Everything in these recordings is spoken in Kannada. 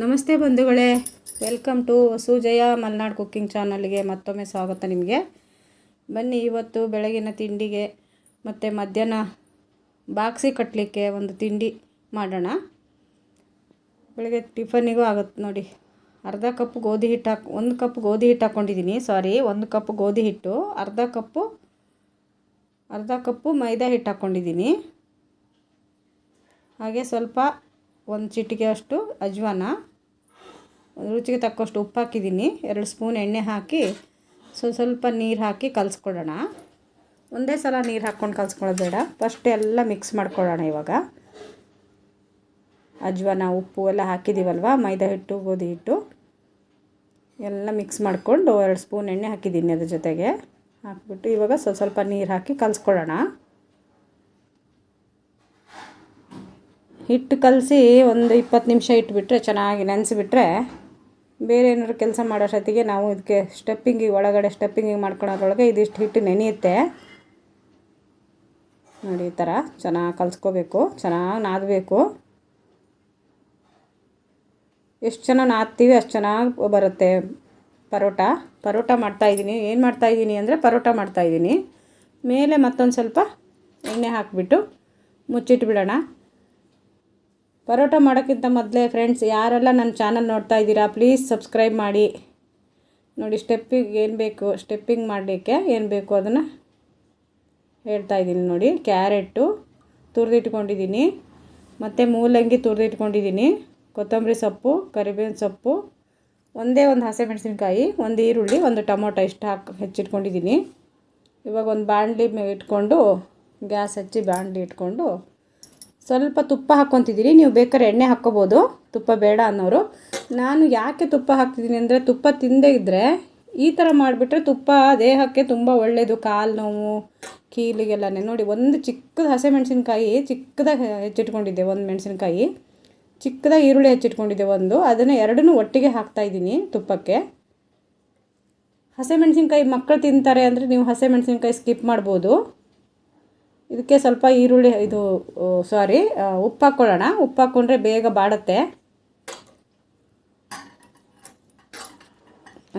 ನಮಸ್ತೆ ಬಂಧುಗಳೇ, welcome to Sujaya Malnad cooking ಚಾನಲ್ಗೆ ಮತ್ತೊಮ್ಮೆ ಸ್ವಾಗತ ನಿಮಗೆ. ಬನ್ನಿ ಇವತ್ತು ಬೆಳಗಿನ ತಿಂಡಿಗೆ ಮತ್ತು ಮಧ್ಯಾಹ್ನ ಬಾಕ್ಸಿ ಕಟ್ಟಲಿಕ್ಕೆ ಒಂದು ತಿಂಡಿ ಮಾಡೋಣ. ಬೆಳಗ್ಗೆ ಟಿಫನ್ನಿಗೂ ಆಗುತ್ತೆ ನೋಡಿ. ಅರ್ಧ ಕಪ್ ಗೋಧಿ ಹಿಟ್ಟು ಹಾಕಿ ಒಂದು ಕಪ್ ಗೋಧಿ ಹಿಟ್ಟು ಹಾಕ್ಕೊಂಡಿದ್ದೀನಿ ಸಾರಿ ಒಂದು ಕಪ್ ಗೋಧಿ ಹಿಟ್ಟು, ಅರ್ಧ ಕಪ್ಪು ಅರ್ಧ ಕಪ್ಪು ಮೈದಾ ಹಿಟ್ಟು ಹಾಕ್ಕೊಂಡಿದ್ದೀನಿ. ಹಾಗೆ ಸ್ವಲ್ಪ ಒಂದು ಚಿಟಿಕೆ ಅಷ್ಟು ಅಜ್ವಾನ, ರುಚಿಗೆ ತಕ್ಕಷ್ಟು ಉಪ್ಪು ಹಾಕಿದ್ದೀನಿ. ಎರಡು ಸ್ಪೂನ್ ಎಣ್ಣೆ ಹಾಕಿ ಸ್ವಲ್ಪ ಸ್ವಲ್ಪ ನೀರು ಹಾಕಿ ಕಲಿಸ್ಕೊಡೋಣ. ಒಂದೇ ಸಲ ನೀರು ಹಾಕ್ಕೊಂಡು ಕಲಿಸ್ಕೊಳ್ಳೋದು ಬೇಡ. ಫಸ್ಟ್ ಎಲ್ಲ ಮಿಕ್ಸ್ ಮಾಡ್ಕೊಳ್ಳೋಣ ಇವಾಗ. ಅಜ್ವಾನ, ಉಪ್ಪು ಎಲ್ಲ ಹಾಕಿದ್ದೀವಲ್ವ ಮೈದಾ ಹಿಟ್ಟು, ಗೋಧಿ ಹಿಟ್ಟು ಎಲ್ಲ ಮಿಕ್ಸ್ ಮಾಡಿಕೊಂಡು ಎರಡು ಸ್ಪೂನ್ ಎಣ್ಣೆ ಹಾಕಿದ್ದೀನಿ ಅದ್ರ ಜೊತೆಗೆ. ಹಾಕ್ಬಿಟ್ಟು ಇವಾಗ ಸ್ವಲ್ಪ ಸ್ವಲ್ಪ ನೀರು ಹಾಕಿ ಕಲಿಸ್ಕೊಳ್ಳೋಣ. ಹಿಟ್ಟು ಕಲಸಿ ಒಂದು ಇಪ್ಪತ್ತು ನಿಮಿಷ ಇಟ್ಬಿಟ್ರೆ ಚೆನ್ನಾಗಿ ನೆನೆಸಿಬಿಟ್ರೆ ಬೇರೆ ಏನಾದ್ರು ಕೆಲಸ ಮಾಡೋಷ್ಟೊತ್ತಿಗೆ ನಾವು ಇದಕ್ಕೆ ಸ್ಟೆಪ್ಪಿಂಗಿಗೆ ಒಳಗಡೆ ಸ್ಟೆಪ್ಪಿಂಗಿಗೆ ಮಾಡ್ಕೊಳೋದ್ರೊಳಗೆ ಇದಿಷ್ಟು ಹಿಟ್ಟು ನೆನೆಯುತ್ತೆ. ನೋಡಿ, ಈ ಥರ ಚೆನ್ನಾಗಿ ಕಲಿಸ್ಕೋಬೇಕು, ಚೆನ್ನಾಗಿ ನಾದಬೇಕು. ಎಷ್ಟು ಚೆನ್ನಾಗಿ ನಾದ್ತೀವಿ ಅಷ್ಟು ಚೆನ್ನಾಗಿ ಬರುತ್ತೆ. ಪರೋಟ ಪರೋಟ ಮಾಡ್ತಾಯಿದ್ದೀನಿ ಏನು ಮಾಡ್ತಾಯಿದ್ದೀನಿ ಅಂದರೆ ಪರೋಟ ಮಾಡ್ತಾಯಿದ್ದೀನಿ ಮೇಲೆ ಮತ್ತೊಂದು ಸ್ವಲ್ಪ ಎಣ್ಣೆ ಹಾಕಿಬಿಟ್ಟು ಮುಚ್ಚಿಟ್ಬಿಡೋಣ ಪರೋಟ ಮಾಡೋಕ್ಕಿಂತ ಮೊದಲೇ ಫ್ರೆಂಡ್ಸ್ ಯಾರೆಲ್ಲ ನನ್ನ ಚಾನಲ್ ನೋಡ್ತಾ ಇದ್ದೀರಾ ಪ್ಲೀಸ್ ಸಬ್ಸ್ಕ್ರೈಬ್ ಮಾಡಿ. ನೋಡಿ ಸ್ಟೆಪ್ಪಿಗೆ ಏನು ಬೇಕು ಸ್ಟೆಪ್ಪಿಂಗ್ ಮಾಡಲಿಕ್ಕೆ ಏನು ಬೇಕು ಅದನ್ನು ಹೇಳ್ತಾ ಇದ್ದೀನಿ ನೋಡಿ. ಕ್ಯಾರೆಟು ತುರಿದಿಟ್ಕೊಂಡಿದ್ದೀನಿ. ಮತ್ತು ಮೂಲಂಗಿ ತುರಿದಿಟ್ಕೊಂಡಿದ್ದೀನಿ. ಕೊತ್ತಂಬರಿ ಸೊಪ್ಪು, ಕರಿಬೇವಿನ ಸೊಪ್ಪು ಒಂದೇ ಒಂದು ಹಸಿಮೆಣಸಿನ್ಕಾಯಿ ಒಂದು ಈರುಳ್ಳಿ, ಒಂದು ಟೊಮೊಟೊ ಇಷ್ಟು ಹಾಕಿ ಹೆಚ್ಚಿಟ್ಕೊಂಡಿದ್ದೀನಿ ಇವಾಗ ಒಂದು ಬಾಣಲಿ ಇಟ್ಕೊಂಡು, ಗ್ಯಾಸ್ ಹಚ್ಚಿ ಬಾಣಲಿ ಇಟ್ಕೊಂಡು ಸ್ವಲ್ಪ ತುಪ್ಪ ಹಾಕ್ಕೊತಿದ್ದೀನಿ ನೀವು ಬೇಕಾದ್ರೆ ಎಣ್ಣೆ ಹಾಕ್ಕೋಬೋದು. ತುಪ್ಪ ಬೇಡ ಅನ್ನೋರು. ನಾನು ಯಾಕೆ ತುಪ್ಪ ಹಾಕ್ತಿದ್ದೀನಿ ಅಂದರೆ ತುಪ್ಪ ತಿಂದೇ ಇದ್ದರೆ ಈ ಥರ ಮಾಡಿಬಿಟ್ರೆ ತುಪ್ಪ ದೇಹಕ್ಕೆ ತುಂಬ ಒಳ್ಳೆಯದು ಕಾಲು ನೋವು, ಕೀಲಿಗೆಲ್ಲನೇ. ನೋಡಿ, ಒಂದು ಚಿಕ್ಕದು ಹಸಿಮೆಣ್ಸಿನ್ಕಾಯಿ ಚಿಕ್ಕದಾಗಿ ಹೆಚ್ಚಿಟ್ಕೊಂಡಿದ್ದೆ ಒಂದು ಮೆಣಸಿನ್ಕಾಯಿ. ಚಿಕ್ಕದಾಗಿ ಈರುಳ್ಳಿ ಹೆಚ್ಚಿಟ್ಕೊಂಡಿದ್ದೆ ಒಂದು. ಅದನ್ನು ಎರಡನ್ನೂ ಒಟ್ಟಿಗೆ ಹಾಕ್ತಾಯಿದ್ದೀನಿ ತುಪ್ಪಕ್ಕೆ. ಹಸಿಮೆಣ್ಸಿನ್ಕಾಯಿ ಮಕ್ಕಳು ತಿಂತಾರೆ ಅಂದರೆ ನೀವು ಹಸಿಮೆಣ್ಸಿನ್ಕಾಯಿ ಸ್ಕಿಪ್ ಮಾಡ್ಬೋದು. ಇದಕ್ಕೆ ಸ್ವಲ್ಪ ಈರುಳ್ಳಿ, ಇದು ಸಾರಿ ಉಪ್ಪು ಹಾಕ್ಕೊಳ್ಳೋಣ. ಉಪ್ಪು ಹಾಕ್ಕೊಂಡ್ರೆ ಬೇಗ ಬಾಡುತ್ತೆ.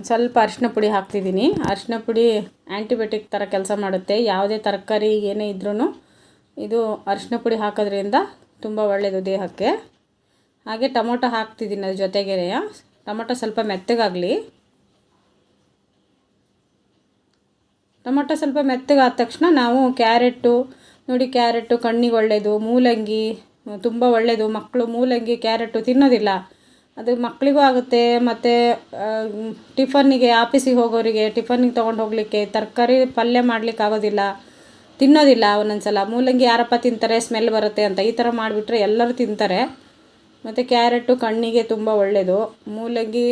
ಸ್ವಲ್ಪ ಅರಿಶಿನ ಪುಡಿ ಹಾಕ್ತಿದ್ದೀನಿ. ಅರಿಶಿನ ಪುಡಿ ಆ್ಯಂಟಿಬಯೋಟಿಕ್ ಥರ ಕೆಲಸ ಮಾಡುತ್ತೆ. ಯಾವುದೇ ತರಕಾರಿ ಏನೇ ಇದ್ರೂ ಇದು ಅರಿಶಿನ ಪುಡಿ ಹಾಕೋದ್ರಿಂದ ತುಂಬ ಒಳ್ಳೆಯದು ದೇಹಕ್ಕೆ. ಹಾಗೆ ಟೊಮೊಟೊ ಹಾಕ್ತಿದ್ದೀನಿ ಅದ್ರ ಜೊತೆಗೆ ಟೊಮೊಟೊ ಸ್ವಲ್ಪ ಮೆತ್ತಗಾಗಲಿ. ಟೊಮೊಟೊ ಸ್ವಲ್ಪ ಮೆತ್ತಗಾದ ತಕ್ಷಣ ನಾವು ಕ್ಯಾರೆಟು ನೋಡಿ ಕ್ಯಾರೆಟು ಕಣ್ಣಿಗೆ ಒಳ್ಳೆಯದು, ಮೂಲಂಗಿ, ತುಂಬ ಒಳ್ಳೆಯದು. ಮಕ್ಕಳು ಮೂಲಂಗಿ ಕ್ಯಾರೆಟು ತಿನ್ನೋದಿಲ್ಲ. ಅದು ಮಕ್ಕಳಿಗೂ ಆಗುತ್ತೆ. ಮತ್ತು ಟಿಫನ್ನಿಗೆ, ಆಫೀಸಿಗೆ ಹೋಗೋರಿಗೆ, ಟಿಫನ್ನಿಗೆ ತೊಗೊಂಡು ಹೋಗಲಿಕ್ಕೆ ತರಕಾರಿ ಪಲ್ಯ ಮಾಡಲಿಕ್ಕೆ ಆಗೋದಿಲ್ಲ. ತಿನ್ನೋದಿಲ್ಲ ಒಂದೊಂದು ಸಲ ಮೂಲಂಗಿ ಯಾರಪ್ಪ ತಿಂತಾರೆ, ಸ್ಮೆಲ್ ಬರುತ್ತೆ ಅಂತ ಈ ಥರ ಮಾಡಿಬಿಟ್ರೆ ಎಲ್ಲರೂ ತಿಂತಾರೆ. ಮತ್ತು ಕ್ಯಾರೆಟು ಕಣ್ಣಿಗೆ ತುಂಬ ಒಳ್ಳೆಯದು ಮೂಲಂಗಿ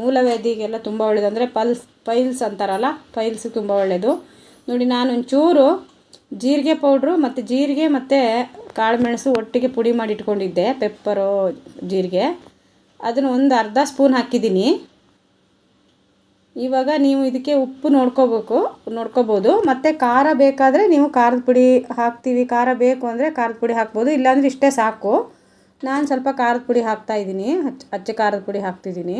ಮೂಲವ್ಯಾಧಿಗೆಲ್ಲ ತುಂಬ ಒಳ್ಳೆಯದು ಅಂದರೆ ಪಲ್ಸ್, ಪೈಲ್ಸ್ ಅಂತಾರಲ್ಲ ಪೈಲ್ಸಿಗೆ ತುಂಬ ಒಳ್ಳೆಯದು ನೋಡಿ ನಾನು ಒಂಚೂರು ಜೀರಿಗೆ ಪೌಡ್ರು ಮತ್ತು ಜೀರಿಗೆ ಮತ್ತು ಕಾಳುಮೆಣಸು ಒಟ್ಟಿಗೆ ಪುಡಿ ಮಾಡಿ ಇಟ್ಕೊಂಡಿದ್ದೆ ಪೆಪ್ಪರು, ಜೀರಿಗೆ. ಅದನ್ನು ಒಂದು ಅರ್ಧ ಸ್ಪೂನ್ ಹಾಕಿದ್ದೀನಿ. ಇವಾಗ ನೀವು ಇದಕ್ಕೆ ಉಪ್ಪು ನೋಡ್ಕೋಬೇಕು, ನೋಡ್ಕೋಬೋದು. ಮತ್ತು ಖಾರ ಬೇಕಾದರೆ ನೀವು ಖಾರದ ಪುಡಿ ಹಾಕ್ತೀವಿ. ಖಾರ ಬೇಕು ಅಂದರೆ ಖಾರದ ಪುಡಿ ಹಾಕ್ಬೋದು. ಇಲ್ಲಾಂದರೆ ಇಷ್ಟೇ ಸಾಕು. ನಾನು ಸ್ವಲ್ಪ ಖಾರದ ಪುಡಿ ಹಾಕ್ತಾಯಿದ್ದೀನಿ ಹಚ್ಚ ಅಚ್ಚ ಖಾರದ ಪುಡಿ ಹಾಕ್ತಿದ್ದೀನಿ.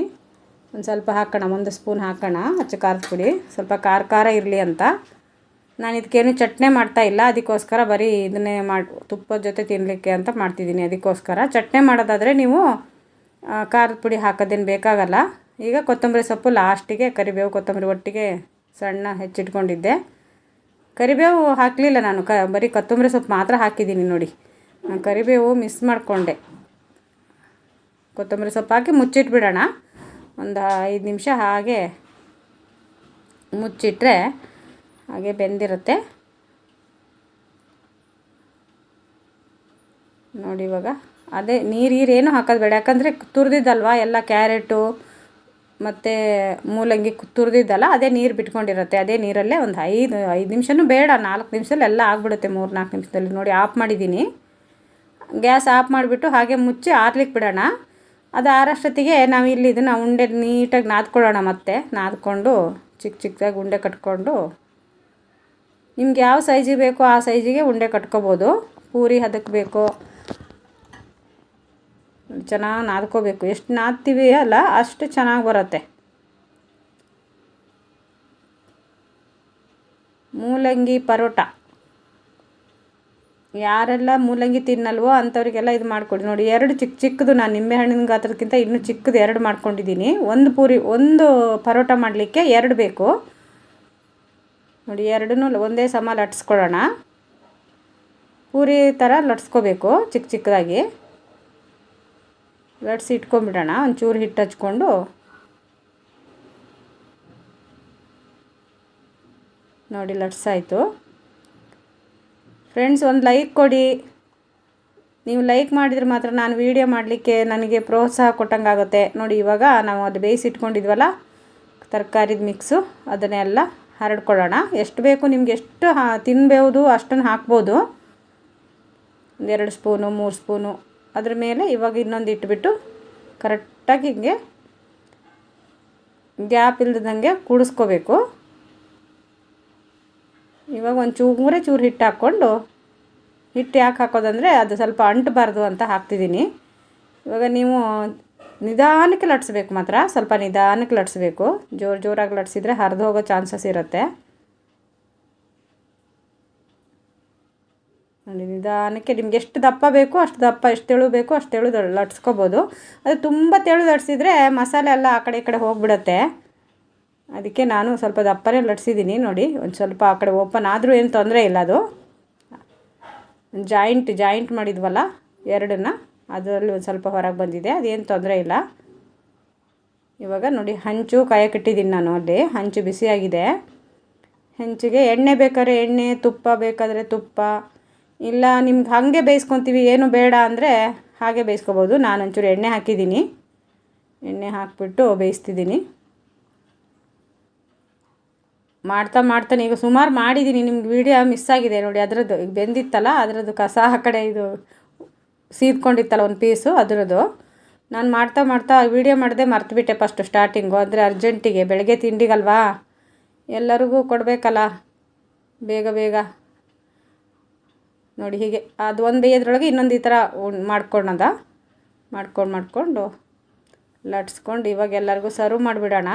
ಒಂದು ಸ್ವಲ್ಪ ಹಾಕೋಣ, ಒಂದು ಸ್ಪೂನ್ ಹಾಕೋಣ ಅಚ್ಚ ಖಾರದ ಪುಡಿ. ಸ್ವಲ್ಪ ಖಾರ ಖಾರ ಇರಲಿ ಅಂತ. ನಾನು ಇದಕ್ಕೇನು ಚಟ್ನಿ ಮಾಡ್ತಾಯಿಲ್ಲ ಅದಕ್ಕೋಸ್ಕರ ಬರೀ ಇದನ್ನೇ ಮಾಡಿ, ತುಪ್ಪದ ಜೊತೆ ತಿನ್ನಲಿಕ್ಕೆ ಅಂತ ಮಾಡ್ತಿದ್ದೀನಿ ಅದಕ್ಕೋಸ್ಕರ. ಚಟ್ನಿ ಮಾಡೋದಾದರೆ ನೀವು ಖಾರದ ಪುಡಿ ಹಾಕೋದೇನು ಬೇಕಾಗಲ್ಲ. ಈಗ ಕೊತ್ತಂಬರಿ ಸೊಪ್ಪು ಲಾಸ್ಟಿಗೆ, ಕರಿಬೇವು, ಕೊತ್ತಂಬರಿ ಒಟ್ಟಿಗೆ ಸಣ್ಣ ಹೆಚ್ಚಿಟ್ಕೊಂಡಿದ್ದೆ. ಕರಿಬೇವು ಹಾಕಲಿಲ್ಲ ನಾನು. ಕ, ಬರೀ ಕೊತ್ತಂಬರಿ ಸೊಪ್ಪು ಮಾತ್ರ ಹಾಕಿದ್ದೀನಿ ನೋಡಿ. ಕರಿಬೇವು ಮಿಸ್ ಮಾಡಿಕೊಂಡೆ. ಕೊತ್ತಂಬರಿ ಸೊಪ್ಪು ಹಾಕಿ ಮುಚ್ಚಿಟ್ಬಿಡೋಣ. ಒಂದು ಐದು ನಿಮಿಷ ಹಾಗೆ ಮುಚ್ಚಿಟ್ರೆ ಹಾಗೆ ಬೆಂದಿರುತ್ತೆ. ನೋಡಿ ಇವಾಗ ಅದೇ ನೀರು ಈರು ಏನು ಹಾಕೋದು ಬೇಡ. ಯಾಕಂದರೆ ತುರಿದಿದ್ದಲ್ವ ಎಲ್ಲ ಕ್ಯಾರೆಟು ಮತ್ತು ಮೂಲಂಗಿ ತುರಿದಿದ್ದಲ್ಲ ಅದೇ ನೀರು ಬಿಟ್ಕೊಂಡಿರುತ್ತೆ. ಅದೇ ನೀರಲ್ಲೇ ಒಂದು ಐದು ಐದು ನಿಮಿಷನೂ ಬೇಡ. ನಾಲ್ಕು ನಿಮಿಷದಲ್ಲಿ ಎಲ್ಲ ಆಗಿಬಿಡುತ್ತೆ ಮೂರು, ನಾಲ್ಕು ನಿಮಿಷದಲ್ಲಿ. ನೋಡಿ ಆಫ್ ಮಾಡಿದ್ದೀನಿ. ಗ್ಯಾಸ್ ಆಫ್ ಮಾಡಿಬಿಟ್ಟು ಹಾಗೆ ಮುಚ್ಚಿ ಆರ್ಲಿಕ್ಕೆ ಬಿಡೋಣ. ಅದು ಆರಷ್ಟೊತ್ತಿಗೆ ನಾವು ಇಲ್ಲಿ ಇದನ್ನು ಉಂಡೆ ನೀಟಾಗಿ ನಾದ್ಕೊಳ್ಳೋಣ ಮತ್ತೆ. ನಾದ್ಕೊಂಡು ಚಿಕ್ಕ ಚಿಕ್ಕದಾಗಿ ಉಂಡೆ ಕಟ್ಕೊಂಡು ನಿಮ್ಗೆ ಯಾವ ಸೈಜಿಗೆ ಬೇಕೋ ಆ ಸೈಜಿಗೆ ಉಂಡೆ ಕಟ್ಕೋಬೋದು. ಪೂರಿ ಹದಕ್ಕೆ ಬೇಕೋ ಚೆನ್ನಾಗಿ ನಾದ್ಕೋಬೇಕು. ಎಷ್ಟು ನಾದ್ತೀವಿ ಅಲ್ಲ ಅಷ್ಟು ಚೆನ್ನಾಗಿ ಬರುತ್ತೆ. ಮೂಲಂಗಿ ಪರೋಟ. ಯಾರೆಲ್ಲ ಮೂಲಂಗಿ ತಿನ್ನಲ್ವೋ ಅಂಥವ್ರಿಗೆಲ್ಲ ಇದು ಮಾಡಿಕೊಡಿ. ನೋಡಿ, ಎರಡು ಚಿಕ್ಕ ಚಿಕ್ಕದು ನಾನು ನಿಂಬೆಹಣ್ಣಿನ ಗಾತ್ರಕ್ಕಿಂತ ಇನ್ನೂ ಚಿಕ್ಕದು ಎರಡು ಮಾಡ್ಕೊಂಡಿದ್ದೀನಿ. ಒಂದು ಪೂರಿ, ಒಂದು ಪರೋಟ ಮಾಡಲಿಕ್ಕೆ ಎರಡು ಬೇಕು. ನೋಡಿ, ಎರಡನ್ನೂ ಒಂದೇ ಸಮ ಲಟ್ಸ್ಕೊಳ್ಳೋಣ. ಪೂರಿ ಥರ ಲಟ್ಸ್ಕೋಬೇಕು ಚಿಕ್ಕ ಚಿಕ್ಕದಾಗಿ. ಲಟ್ಸಿ ಇಟ್ಕೊಂಬಿಡೋಣ, ಒಂಚೂರು ಹಿಟ್ಟು ಹಚ್ಕೊಂಡು. ನೋಡಿ, ಲಟ್ಸಾಯಿತು. ಫ್ರೆಂಡ್ಸ್ ಒಂದು ಲೈಕ್ ಕೊಡಿ. ನೀವು ಲೈಕ್ ಮಾಡಿದರೆ ಮಾತ್ರ ನಾನು ವೀಡಿಯೋ ಮಾಡಲಿಕ್ಕೆ ನನಗೆ ಪ್ರೋತ್ಸಾಹ ಕೊಟ್ಟಂಗಾಗುತ್ತೆ. ನೋಡಿ, ಇವಾಗ ನಾವು ಅದು ಬೇಯಿಸಿಟ್ಕೊಂಡಿದ್ವಲ್ಲ ತರಕಾರಿದ ಮಿಕ್ಸು ಅದನ್ನೆಲ್ಲ ಹರಡ್ಕೊಳ್ಳೋಣ. ಎಷ್ಟು ಬೇಕು ನಿಮ್ಗೆ ಎಷ್ಟು ಹಾ, ತಿನ್ಬೋದು ಅಷ್ಟನ್ನು ಹಾಕ್ಬೋದು. ಒಂದೆರಡು ಸ್ಪೂನು ಮೂರು ಸ್ಪೂನು ಅದ್ರ ಮೇಲೆ ಇವಾಗ ಇನ್ನೊಂದು ಇಟ್ಬಿಟ್ಟು ಕರೆಕ್ಟಾಗಿ ಹಿಂಗೆ ಗ್ಯಾಪ್ ಇಲ್ದಂಗೆ ಕೂಡಿಸ್ಕೋಬೇಕು. ಇವಾಗ ಒಂದು ಚೂರೇ ಚೂರು ಹಿಟ್ಟು ಹಾಕ್ಕೊಂಡು, ಹಿಟ್ಟು ಯಾಕೆ ಹಾಕೋದಂದರೆ ಅದು ಸ್ವಲ್ಪ ಅಂಟಬಾರ್ದು ಅಂತ ಹಾಕ್ತಿದ್ದೀನಿ ಇವಾಗ ನೀವು ನಿಧಾನಕ್ಕೆ ಲಟ್ಸ್ಬೇಕು ಮಾತ್ರ, ಸ್ವಲ್ಪ ನಿಧಾನಕ್ಕೆ ಲಟ್ಸ್ಬೇಕು. ಜೋರು ಜೋರಾಗಿ ಲಟ್ಸಿದ್ರೆ ಹರಿದು ಹೋಗೋ ಚಾನ್ಸಸ್ ಇರುತ್ತೆ. ನೋಡಿ, ನಿಧಾನಕ್ಕೆ ನಿಮ್ಗೆ ಎಷ್ಟು ದಪ್ಪ ಬೇಕು ಅಷ್ಟು ದಪ್ಪ, ಎಷ್ಟು ತೆಳು ಬೇಕು ಅಷ್ಟು ತೆಳು ಲಟ್ಸ್ಕೋಬೋದು. ಅದು ತುಂಬ ತೆಳು ಲಟ್ಸಿದ್ರೆ ಮಸಾಲೆ ಎಲ್ಲ ಆ ಕಡೆ ಈ ಕಡೆ ಹೋಗಿಬಿಡತ್ತೆ. ಅದಕ್ಕೆ ನಾನು ಸ್ವಲ್ಪ ದಪ್ಪನೇ ಲಟ್ಸಿದ್ದೀನಿ ನೋಡಿ. ಒಂದು ಸ್ವಲ್ಪ ಆ ಕಡೆ ಓಪನ್ ಆದರೂ ಏನು ತೊಂದರೆ ಇಲ್ಲ ಅದು. ಜಾಯಿಂಟ್ ಜಾಯಿಂಟ್ ಮಾಡಿದ್ವಲ್ಲ ಎರಡನ್ನ, ಅದರಲ್ಲಿ ಒಂದು ಸ್ವಲ್ಪ ಹೊರಗೆ ಬಂದಿದೆ, ಅದೇನು ತೊಂದರೆ ಇಲ್ಲ. ಇವಾಗ ನೋಡಿ, ಹಂಚು ಕಾಯಕ್ಕಿಟ್ಟಿದ್ದೀನಿ ನಾನು ಅಲ್ಲಿ. ಹಂಚು ಬಿಸಿಯಾಗಿದೆ. ಹೆಂಚಿಗೆ ಎಣ್ಣೆ ಬೇಕಾದ್ರೆ ಎಣ್ಣೆ, ತುಪ್ಪ ಬೇಕಾದರೆ ತುಪ್ಪ. ಇಲ್ಲ, ನಿಮ್ಗೆ ಹಾಗೆ ಬೇಯಿಸ್ಕೊತೀವಿ, ಏನು ಬೇಡ ಅಂದರೆ ಹಾಗೆ ಬೇಯಿಸ್ಕೊಬೋದು. ನಾನು ಒಂಚೂರು ಎಣ್ಣೆ ಹಾಕಿದ್ದೀನಿ. ಎಣ್ಣೆ ಹಾಕಿಬಿಟ್ಟು ಬೇಯಿಸ್ತಿದ್ದೀನಿ. ಮಾಡ್ತಾ ಮಾಡ್ತಾನೆ ಈಗ ಸುಮಾರು ಮಾಡಿದ್ದೀನಿ ನಿಮ್ಗೆ ವಿಡಿಯೋ ಮಿಸ್ ಆಗಿದೆ ನೋಡಿ, ಅದರದ್ದು ಈಗ ಬೆಂದಿತ್ತಲ್ಲ, ಅದರದ್ದು ಕಸ ಆ ಕಡೆ ಇದು ಸೀದ್ಕೊಂಡಿತ್ತಲ್ಲ ಒಂದು ಪೀಸು ಅದರದ್ದು. ನಾನು ಮಾಡ್ತಾ ಮಾಡ್ತಾ ವೀಡಿಯೋ ಮಾಡಿದೆ ಮರ್ತುಬಿಟ್ಟೆ ಫಸ್ಟು ಸ್ಟಾರ್ಟಿಂಗು ಅಂದರೆ ಅರ್ಜೆಂಟಿಗೆ ಬೆಳಗ್ಗೆ ತಿಂಡಿಗಲ್ವಾ? ಎಲ್ಲರಿಗೂ ಕೊಡಬೇಕಲ್ಲ, ಬೇಗ ಬೇಗ. ನೋಡಿ ಹೀಗೆ, ಅದು ಒಂದು ಬೇಯದ್ರೊಳಗೆ ಇನ್ನೊಂದು ಈ ಥರ ಮಾಡ್ಕೊಂಡದ ಮಾಡ್ಕೊಂಡು ಮಾಡಿಕೊಂಡು ಲಟ್ಸ್ಕೊಂಡು ಇವಾಗ ಎಲ್ಲರಿಗೂ ಸರ್ವ್ ಮಾಡಿಬಿಡೋಣ.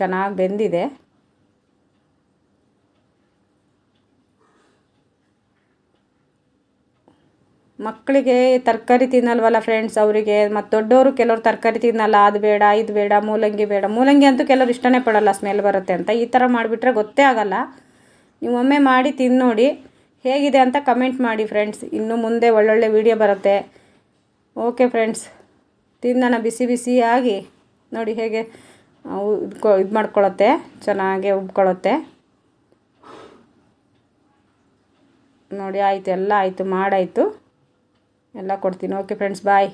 ಚೆನ್ನಾಗಿ ಬೆಂದಿದೆ. ಮಕ್ಕಳಿಗೆ ತರಕಾರಿ ತಿನ್ನಲ್ವಲ್ಲ ಫ್ರೆಂಡ್ಸ್ ಅವರಿಗೆ, ಮತ್ತು ದೊಡ್ಡವರು ಕೆಲವರು ತರಕಾರಿ ತಿನ್ನಲ್ಲ, ಅದು ಬೇಡ, ಇದು ಬೇಡ, ಮೂಲಂಗಿ ಬೇಡ. ಮೂಲಂಗಿ ಅಂತೂ ಕೆಲವರು ಇಷ್ಟನೇ ಪಡಲ್ಲ ಸ್ಮೆಲ್ ಬರುತ್ತೆ ಅಂತ. ಈ ಥರ ಮಾಡಿಬಿಟ್ರೆ ಗೊತ್ತೇ ಆಗಲ್ಲ. ನೀವು ಒಮ್ಮೆ ಮಾಡಿ ತಿಂದು ನೋಡಿ. ಹೇಗಿದೆ ಅಂತ ಕಮೆಂಟ್ ಮಾಡಿ ಫ್ರೆಂಡ್ಸ್ ಇನ್ನು ಮುಂದೆ ಒಳ್ಳೊಳ್ಳೆ ವೀಡಿಯೋ ಬರುತ್ತೆ. ಓಕೆ ಫ್ರೆಂಡ್ಸ್ ತಿನ್ನೋಣ, ಬಿಸಿ ಬಿಸಿಯಾಗಿ ನೋಡಿ ಹೇಗೆ ಇದು ಮಾಡ್ಕೊಳತ್ತೆ, ಚೆನ್ನಾಗೆ ಉಬ್ಕೊಳ್ಳುತ್ತೆ ನೋಡಿ, ಆಯಿತು, ಎಲ್ಲ ಆಯಿತು, ಮಾಡಾಯಿತು. ಎಲ್ಲ ಕೊಡ್ತೀನಿ. Okay friends bye